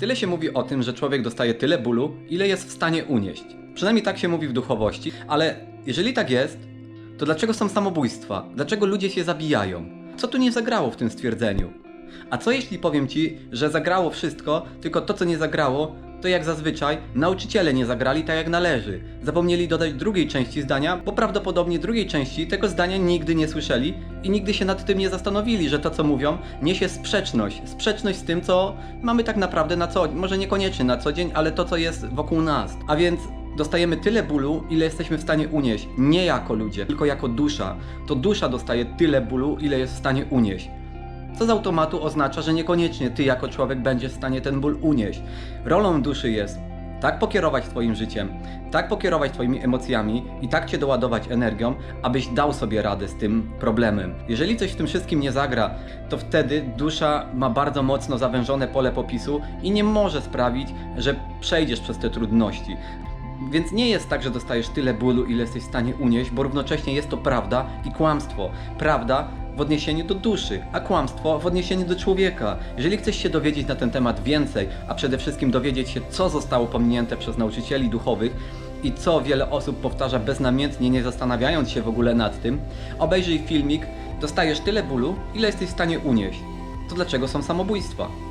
Tyle się mówi o tym, że człowiek dostaje tyle bólu, ile jest w stanie unieść. Przynajmniej tak się mówi w duchowości, ale jeżeli tak jest, to dlaczego są samobójstwa? Dlaczego ludzie się zabijają? Co tu nie zagrało w tym stwierdzeniu? A co jeśli powiem ci, że zagrało wszystko, tylko to co nie zagrało, to jak zazwyczaj nauczyciele nie zagrali tak jak należy. Zapomnieli dodać drugiej części zdania, bo prawdopodobnie drugiej części tego zdania nigdy nie słyszeli i nigdy się nad tym nie zastanowili, że to co mówią niesie sprzeczność. Sprzeczność z tym, co mamy tak naprawdę na co może niekoniecznie na co dzień, ale to co jest wokół nas. A więc dostajemy tyle bólu, ile jesteśmy w stanie unieść. Nie jako ludzie, tylko jako dusza. To dusza dostaje tyle bólu, ile jest w stanie unieść co z automatu oznacza, że niekoniecznie ty jako człowiek będziesz w stanie ten ból unieść. Rolą duszy jest tak pokierować twoim życiem, tak pokierować twoimi emocjami i tak cię doładować energią, abyś dał sobie radę z tym problemem. Jeżeli coś w tym wszystkim nie zagra, to wtedy dusza ma bardzo mocno zawężone pole popisu i nie może sprawić, że przejdziesz przez te trudności. Więc nie jest tak, że dostajesz tyle bólu, ile jesteś w stanie unieść, bo równocześnie jest to prawda i kłamstwo. Prawda w odniesieniu do duszy, a kłamstwo w odniesieniu do człowieka. Jeżeli chcesz się dowiedzieć na ten temat więcej, a przede wszystkim dowiedzieć się, co zostało pominięte przez nauczycieli duchowych i co wiele osób powtarza beznamiętnie, nie zastanawiając się w ogóle nad tym, obejrzyj filmik, dostajesz tyle bólu, ile jesteś w stanie unieść. To dlaczego są samobójstwa?